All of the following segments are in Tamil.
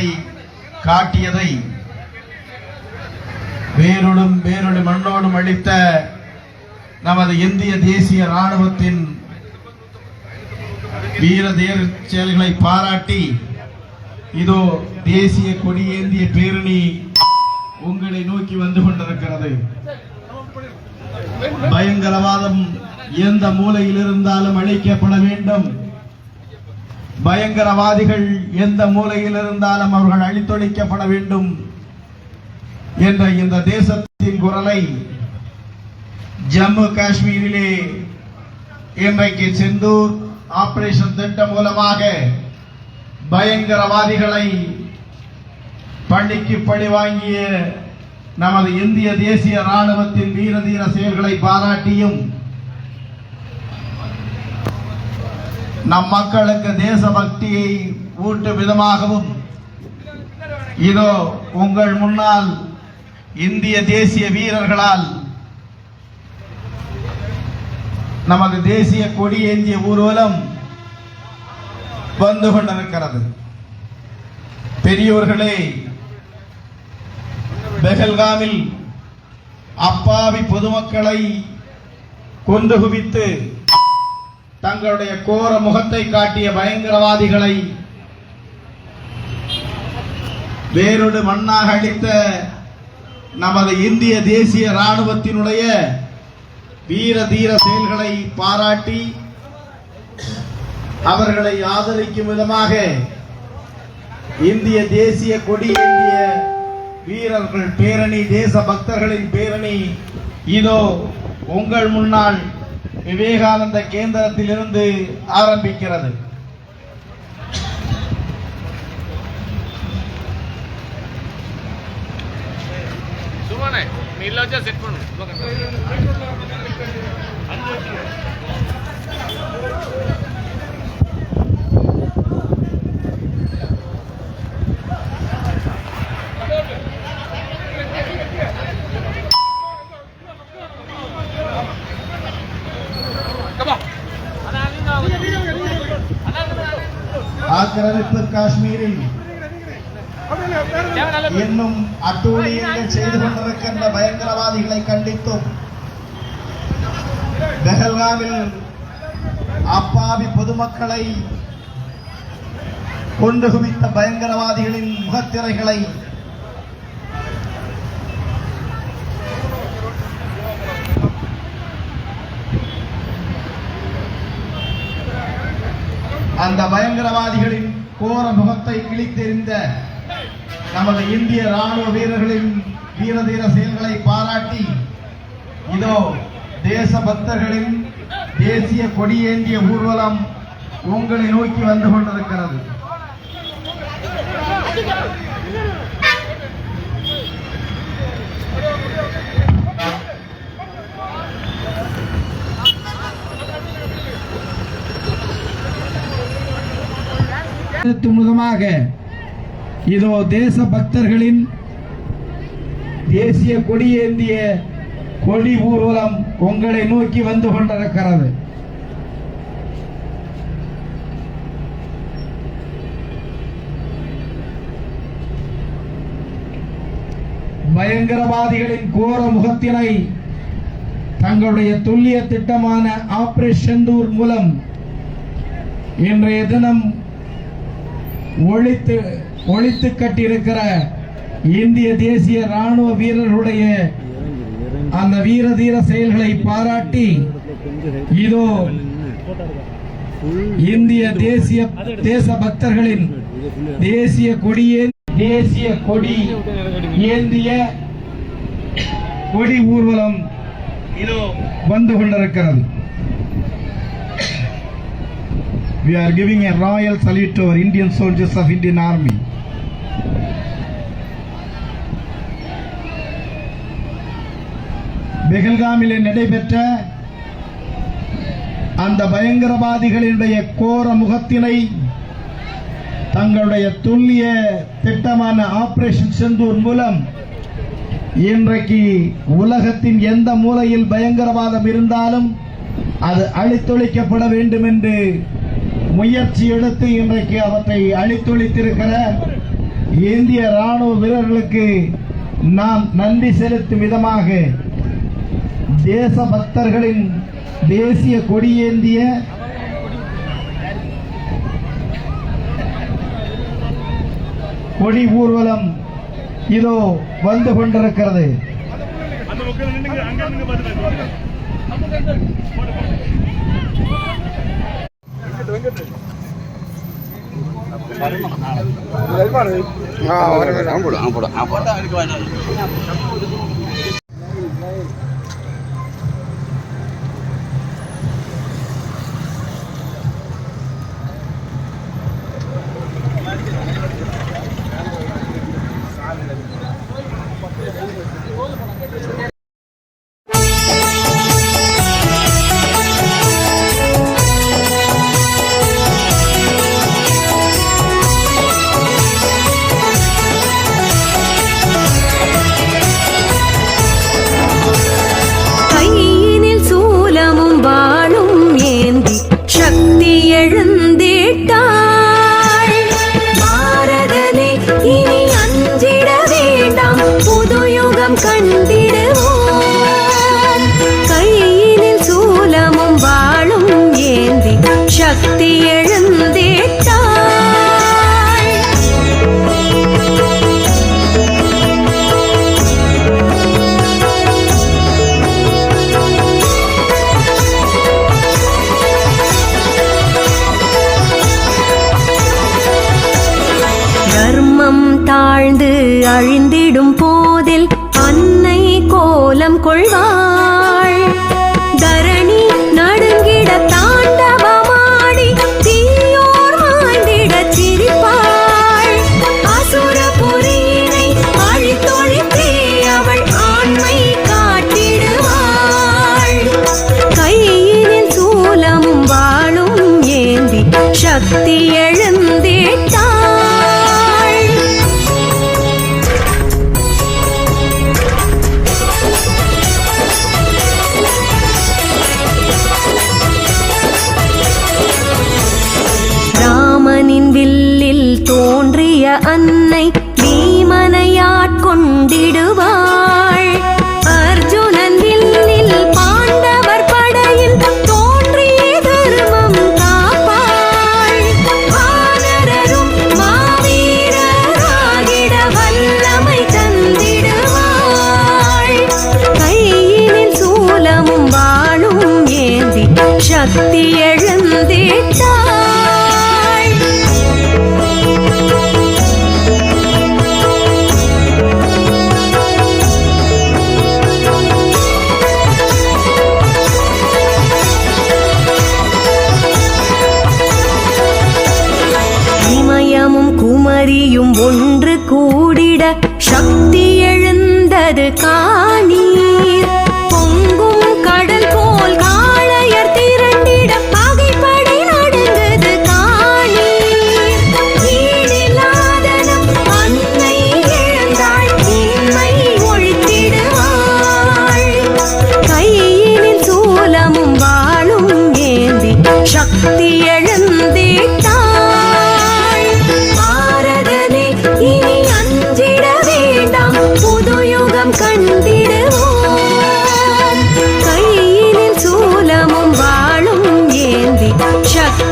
முகத்தை காட்டியதை வேரோடும் வேரோடு மண்ணோடும் அளித்த நமது இந்திய தேசிய ராணுவத்தின் வீர தேர் செயல்களை பாராட்டி இதோ தேசிய கொடியேந்திய பேரணி உங்களை நோக்கி வந்து கொண்டிருக்கிறது. பயங்கரவாதம் எந்த மூலையில் இருந்தாலும் அழிக்கப்பட வேண்டும். பயங்கரவாதிகள் எந்த மூலையில் இருந்தாலும் அவர்கள் அழித்தொழிக்கப்பட வேண்டும் என்ற இந்த தேசத்தின் குரலை ஜம்மு காஷ்மீரிலே இன்றைக்கு செந்தூர் ஆபரேஷன் திட்டம் மூலமாக பயங்கரவாதிகளை பள்ளிக்கு பழி வாங்கிய நமது இந்திய தேசிய ராணுவத்தின் வீர தீர செயல்களை பாராட்டியும் நம் மக்களுக்கு தேசபக்தியை ஊட்டும் விதமாகவும் இதோ உங்கள் முன்னால் இந்திய தேசிய வீரர்களால் நமது தேசிய கொடி ஏந்திய ஊர்வலம் வந்து கொண்டிருக்கிறது. பெரியோர்களே பெஹல்காமில் அப்பாவி பொதுமக்களை கொண்டு குவித்து தங்களுடைய கோர முகத்தை காட்டிய பயங்கரவாதிகளை வேறொரு மண்ணாக அளித்த நமது இந்திய தேசிய ராணுவத்தினுடைய வீர தீர செயல்களை பாராட்டி அவர்களை ஆதரிக்கும் விதமாக இந்திய தேசிய கொடி ஏந்திய வீரர்கள் பேரணி தேச பக்தர்களின் பேரணி. இதோ உங்கள் முன்னால் விவேகானந்த கேந்திரத்திலிருந்து ஆரம்பிக்கிறது. நீ செட் பண்ணு. ஆக்கிரமிப்பு காஷ்மீரில் இன்னும் அட்டூழியங்கள் செய்து கொண்டிருக்கின்ற பயங்கரவாதிகளை கண்டித்தும் பெஹல்காவில் அப்பாவி பொதுமக்களை கொண்டு குவித்த பயங்கரவாதிகளின் முகத்திரைகளை அந்த பயங்கரவாதிகளின் கோர முகத்தை கிழித்தெறிந்த நமது இந்திய ராணுவ வீரர்களின் வீரதீர செயல்களை பாராட்டி இதோ தேச பக்தர்களின் தேசிய கொடியேந்திய ஊர்வலம் உங்களை நோக்கி வந்து கொண்டிருக்கிறது. முகமாக இதோ தேச பக்தர்களின் தேசிய கொடியேந்திய கொடி ஊர்வலம் உங்களை நோக்கி வந்து கொண்டிருக்கிறது. பயங்கரவாதிகளின் கோர முகத்தினை தங்களுடைய துல்லிய திட்டமான ஆபரேஷன் தூர் மூலம் இன்றைய தினம் ஒழித்து ஒழித்து கட்டியிருக்கிற இந்திய தேசிய ராணுவ வீரர்களுடைய அந்த வீர தீர செயல்களை பாராட்டி இதோ இந்திய தேசிய தேச பக்தர்களின் தேசிய கொடியே தேசிய கொடி ஏந்திய கொடி ஊர்வலம் இதோ வந்து கொண்டிருக்கிறது. We are giving a royal salute to our Indian soldiers of Indian Army. பெகல்காமிலே நடைபெற்ற அந்த பயங்கரவாதிகளினுடைய கோர முகத்தினை தங்களுடைய துல்லிய திட்டமான ஆபரேஷன் செந்தூர் மூலம் இன்றைக்கு உலகத்தின் எந்த மூலையில் பயங்கரவாதம் இருந்தாலும் அது அழித்தொழிக்கப்பட வேண்டும் என்று முயற்சி எடுத்து இன்றைக்கு அவற்றை அழித்தொழித்திருக்கிற இந்திய ராணுவ வீரர்களுக்கு நாம் நன்றி செலுத்தும் விதமாக தேசபக்தர்களின் தேசிய கொடியேந்திய கொடி ஊர்வலம் இதோ வந்து கொண்டிருக்கிறது. அந்த ആ പോടാ ആ പോടാ ആ പോടാ புது யுகம் கண்டி করে அன்னை நீ மனையாட்கொண்டிடுவார்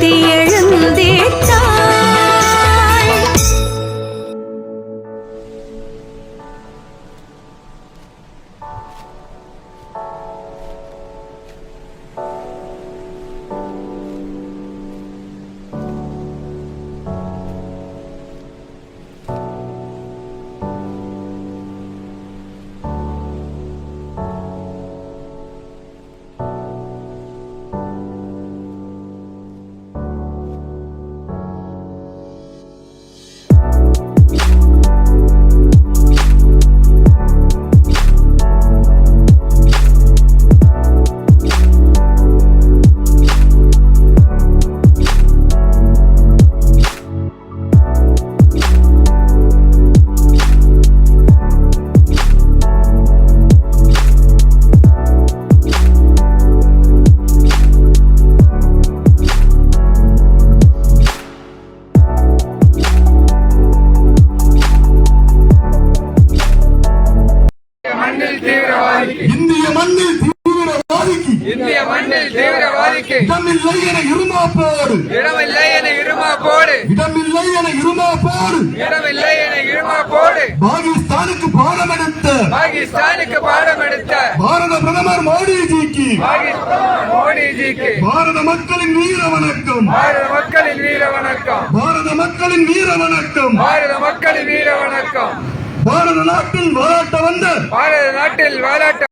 கையெழுத்திய இடமில்லை என இருமாப்போடு இடமில்லை என இருமா போடு. இடமில்லை என இருமாப்போடு இடமில்லை என இருமா போடு. பாகிஸ்தானுக்கு பாடம் எடுத்த. பாகிஸ்தானுக்கு பாடம் எடுத்த. பாரத பிரதமர் மோடிஜிக்கு. மோடிஜிக்கு. பாரத மக்களின் வீர வணக்கம். பாரத மக்களின் வீர வணக்கம். பாரத மக்களின் வீர வணக்கம். பாரத மக்களின் வீர வணக்கம். பாரத நாட்டில் வாழாட்ட வந்த. பாரத நாட்டில் வாலாட்ட